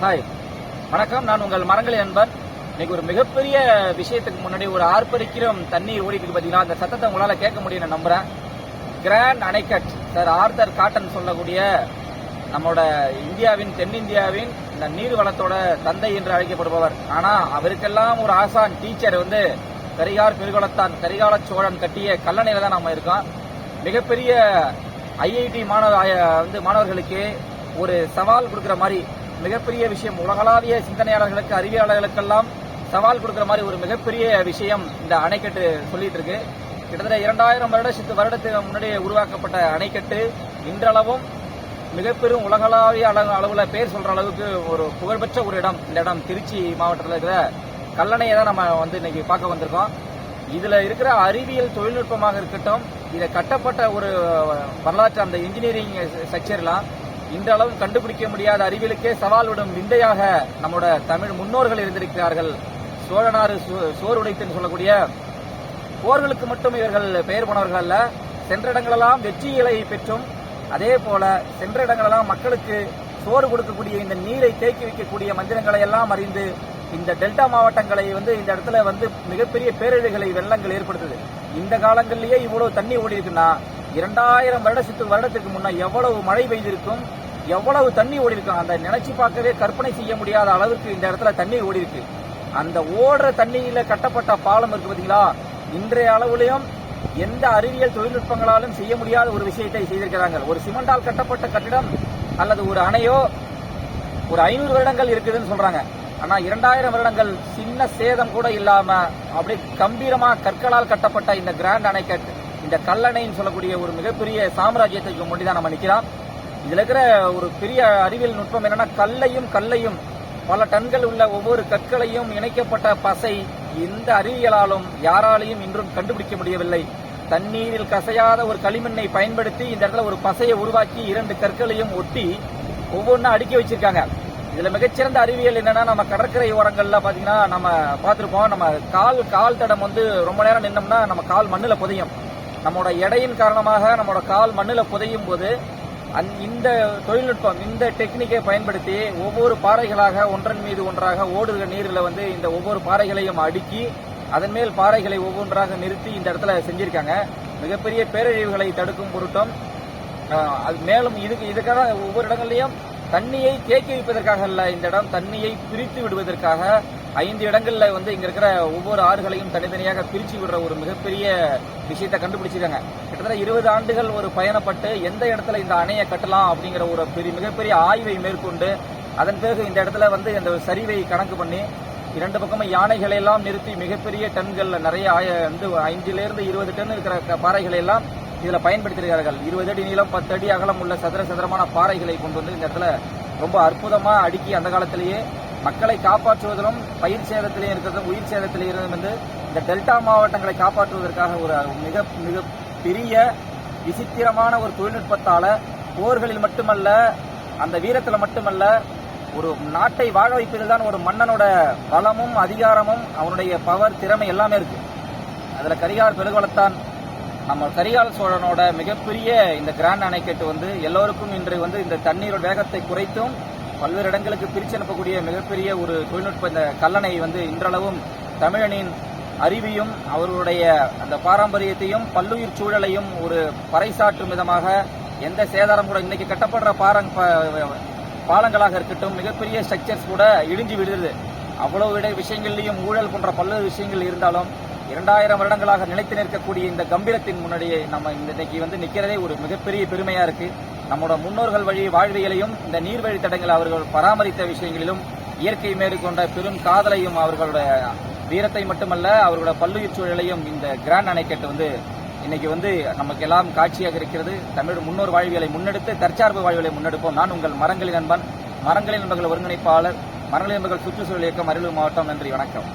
Hi வணக்கம். நான் உங்கள் மரங்களின் நண்பன் இன்னைக்கு ஒரு மிகப்பெரிய விஷயத்துக்கு முன்னாடி ஒரு ஆர்ப்பரிக்கிறோம் தண்ணீர் ஓடிட்டு பார்த்தீங்கன்னா அந்த சத்தத்தை உங்களால கேட்க முடியும் நான் நம்புறேன். கிராண்ட் அணைக்கட் சார் ஆர்தர் காட்டன் சொல்லக்கூடிய நம்மளோட இந்தியாவின் தென்னிந்தியாவின் இந்த நீர் வளத்தோட தந்தை என்று அழைக்கப்படுபவர். ஆனா அவருக்கெல்லாம் ஒரு ஆசான் டீச்சர் வந்து கரிகார் பெருகுளத்தான் கரிகால சோழன் கட்டிய கல்லணையில தான் நம்ம இருக்கோம். மிகப்பெரிய ஐஐடி மாணவ வந்து மாணவர்களுக்கு ஒரு சவால் கொடுக்குற மாதிரி மிகப்பெரிய விஷயம். உலகளாவிய சிந்தனையாளர்களுக்கு அறிவியலாளர்களுக்கெல்லாம் சவால் கொடுக்குற மாதிரி ஒரு மிகப்பெரிய விஷயம் இந்த அணைக்கட்டு சொல்லிட்டு இருக்கு கிட்டத்தட்ட இரண்டாயிரம் வருடத்து வருடத்துக்கு முன்னாடி உருவாக்கப்பட்ட அணைக்கட்டு. இன்றளவும் மிகப்பெரும் உலகளாவிய அளவு அளவுல பேர் சொல்ற அளவுக்கு ஒரு புகழ்பெற்ற ஒரு இடம். இந்த இடம் திருச்சி மாவட்டத்தில் இருக்கிற கல்லணையை தான் நம்ம வந்து இன்னைக்கு பார்க்க வந்திருக்கோம். இதுல இருக்கிற அறிவியல் தொழில்நுட்பமாக இருக்கட்டும் இதை கட்டப்பட்ட ஒரு வரலாற்று அந்த இன்ஜினியரிங் ஸ்ட்ரக்சர்லாம் இன்றளவும் கண்டுபிடிக்க முடியாத அறிவியலுக்கே சவால் விடும் விந்தையாக நம்மளோட தமிழ் முன்னோர்கள் இருந்திருக்கிறார்கள். சோழனாறு சோ- சோறு உடைத்துன்னு சொல்லக்கூடிய போர்களுக்கு மட்டும் இவர்கள் பெயர் போனவர்கள் அல்ல. சென்ற இடங்களெல்லாம் வெற்றிகளை பெற்றும் அதே போல சென்ற இடங்களெல்லாம் மக்களுக்கு சோறு கொடுக்கக்கூடிய இந்த நீரை தேக்கி வைக்கக்கூடிய மந்திரங்களை எல்லாம் அறிந்து இந்த டெல்டா மாவட்டங்களை வந்து இந்த இடத்துல வந்து மிகப்பெரிய பேரழிவுகளை வெள்ளங்கள் ஏற்படுத்துது. இந்த காலங்களிலேயே இவ்வளவு தண்ணி ஓடி இருக்குன்னா இரண்டாயிரம் வருடத்துக்கு வருடத்துக்கு முன்ன எவ்வளவு மழை பெய்திருக்கும்? எவ்வளவு தண்ணி ஓடி இருக்கும் அந்த நினைச்சு பார்க்கவே கற்பனை செய்ய முடியாத அளவுக்கு இந்த இடத்துல தண்ணி ஓடி இருக்கு அந்த ஓடுற தண்ணியில கட்டப்பட்ட பாலம் இருக்கு பாத்தீங்களா? இன்றைய அளவுலயும் எந்த அறிவியல் தொழில்நுட்பங்களாலும் செய்ய முடியாத ஒரு விஷயத்தை செய்திருக்கிறாங்க ஒரு சிமெண்டால் கட்டப்பட்ட கட்டிடம் அல்லது ஒரு அணையோ ஒரு ஐநூறு வருடங்கள் இருக்குதுன்னு சொல்றாங்க. ஆனா இரண்டாயிரம் வருடங்கள் சின்ன சேதம் கூட இல்லாம அப்படியே கம்பீரமா கற்களால் கட்டப்பட்ட இந்த கிராண்ட் அணைக்கட் இந்த கல்லணைன்னு சொல்லக்கூடிய ஒரு மிகப்பெரிய சாம்ராஜ்யத்தை முன்னாடி தான் நம்ம நிக்கிறோம். இதில் இருக்கிற ஒரு பெரிய அறிவியல் நுட்பம் என்னன்னா கல்லையும் கல்லையும் பல டன்கள் உள்ள ஒவ்வொரு கற்களையும் இணைக்கப்பட்ட பசை எந்த அறிவியலாலும் யாராலையும் இன்றும் கண்டுபிடிக்க முடியவில்லை. தண்ணீரில் கசையாத ஒரு களிமண்ணை பயன்படுத்தி இந்த இடத்துல ஒரு பசையை உருவாக்கி இரண்டு கற்களையும் ஒட்டி ஒவ்வொன்றா அடுக்கி வச்சிருக்காங்க. இதுல மிகச்சிறந்த அறிவியல் என்னன்னா நம்ம கடற்கரை ஓரங்கள்ல பாத்தீங்கன்னா நம்ம பார்த்திருப்போம். நம்ம கால் கால் தடம் வந்து ரொம்ப நேரம் நின்னோம்னா நம்ம கால் மண்ணில் புதையும். நம்மளோட எடையின் காரணமாக நம்மளோட கால் மண்ணில் புதையும் போது அந் இந்த தொழில்நுட்பம் இந்த டெக்னிக்கை பயன்படுத்தி ஒவ்வொரு பாறைகளாக ஒன்றன் மீது ஒன்றாக ஓடுகிற நீரில் வந்து இந்த ஒவ்வொரு பாறைகளையும் அடுக்கி அதன் மேல் பாறைகளை ஒவ்வொன்றாக நிறுத்தி இந்த இடத்துல செஞ்சிருக்காங்க. மிகப்பெரிய பேரழிவுகளை தடுக்கும் பொருட்டும். அது மேலும் இதுக்கு இதுக்காக ஒவ்வொரு இடங்கள்லையும் தண்ணியை தேக்கி வைப்பதற்காக அல்ல இந்த இடம் தண்ணியை பிரித்து விடுவதற்காக ஐந்து இடங்களில் வந்து இங்க இருக்கிற ஒவ்வொரு ஆறுகளையும் தனித்தனியாக பிரிச்சு விடுற ஒரு மிகப்பெரிய விஷயத்தை கண்டுபிடிச்சிருக்காங்க. கிட்டத்தட்ட இருபது ஆண்டுகள் ஒரு பயணப்பட்டு எந்த இடத்துல இந்த அணையை கட்டலாம் அப்படிங்கிற ஒரு பெரிய மிகப்பெரிய ஆய்வை மேற்கொண்டு அதன் பிறகு இந்த இடத்துல வந்து இந்த சரிவை கணக்கு பண்ணி இரண்டு பக்கமும் யானைகளை எல்லாம் நிறுத்தி மிகப்பெரிய டன்கள் நிறைய ஆய- வந்து ஐந்திலிருந்து இருபது டன் இருக்கிற பாறைகளை எல்லாம் இதுல பயன்படுத்தியிருக்கிறார்கள். இருபது அடி நீளம் பத்து அடி அகலம் உள்ள சதுர சதுரமான பாறைகளை கொண்டு வந்து இந்த இடத்துல ரொம்ப அற்புதமா அடுக்கி அந்த காலத்திலேயே மக்களை காப்பாற்றுவதிலும் பயிர் சேதத்திலே இருக்கிறதும் உயிர் சேதத்திலே இருந்தும் வந்து இந்த டெல்டா மாவட்டங்களை காப்பாற்றுவதற்காக ஒரு மிக மிக பெரிய விசித்திரமான ஒரு தொழில்நுட்பத்தால போர்களில் மட்டுமல்ல அந்த வீரத்தில் மட்டுமல்ல ஒரு நாட்டை வாழ வைப்பதில் தான் ஒரு மன்னனோட பலமும் அதிகாரமும் அவனுடைய பவர் திறமை எல்லாமே இருக்கு. அதுல கரிகால் பெருகுளத்தான் நம்ம கரிகால் சோழனோட மிகப்பெரிய இந்த கிராண்ட் அணைக்கட்டு வந்து எல்லோருக்கும் இன்று வந்து இந்த தண்ணீரோட வேகத்தை குறைத்தும் பல்வேறு இடங்களுக்கு பிரித்து அனுப்பக்கூடிய மிகப்பெரிய ஒரு தொழில்நுட்ப இந்த கல்லணை வந்து இன்றளவும் தமிழனின் அறிவியும் அவர்களுடைய அந்த பாரம்பரியத்தையும் பல்லுயிர் சூழலையும் ஒரு பறைசாற்றும் விதமாக எந்த சேதாரம் கூட இன்னைக்கு கட்டப்படுற பாரங் பாலங்களாக இருக்கட்டும் மிகப்பெரிய ஸ்ட்ரக்சர்ஸ் கூட இடிஞ்சு விடுது அவ்வளவு விட விஷயங்கள்லையும் ஊழல் போன்ற பல்வேறு விஷயங்கள் இருந்தாலும் இரண்டாயிரம் வருடங்களாக நிலைத்து நிற்கக்கூடிய இந்த கம்பீரத்தின் முன்னாடியே நம்ம இந்த இன்னைக்கு வந்து நிற்கிறதே ஒரு மிகப்பெரிய பெருமையா இருக்குது நம்மளோட முன்னோர்கள் வழி வாழ்வியலையும் இந்த நீர்வழி தடங்களை அவர்கள் பராமரித்த விஷயங்களிலும் இயற்கை மேற்கொண்ட பெரும் காதலையும் அவர்களோட வீரத்தை மட்டுமல்ல அவர்களோட பல்லுயிர் சூழலையும் இந்த கிராண்ட் அணைக்கட்டு வந்து இன்னைக்கு வந்து நமக்கு எல்லாம் காட்சியாக இருக்கிறது. தமிழ் முன்னோர் வாழ்வியலை முன்னெடுத்து தற்சார்பு வாழ்வியலை முன்னெடுப்போம். நான் உங்கள் மரங்களின் நண்பன் மரங்களின் நண்பர்கள் ஒருங்கிணைப்பாளர் மரங்களின் நண்பர்கள் சுற்றுச்சூழல் இயக்கம் அரியலூர் மாவட்டம். நன்றி வணக்கம்.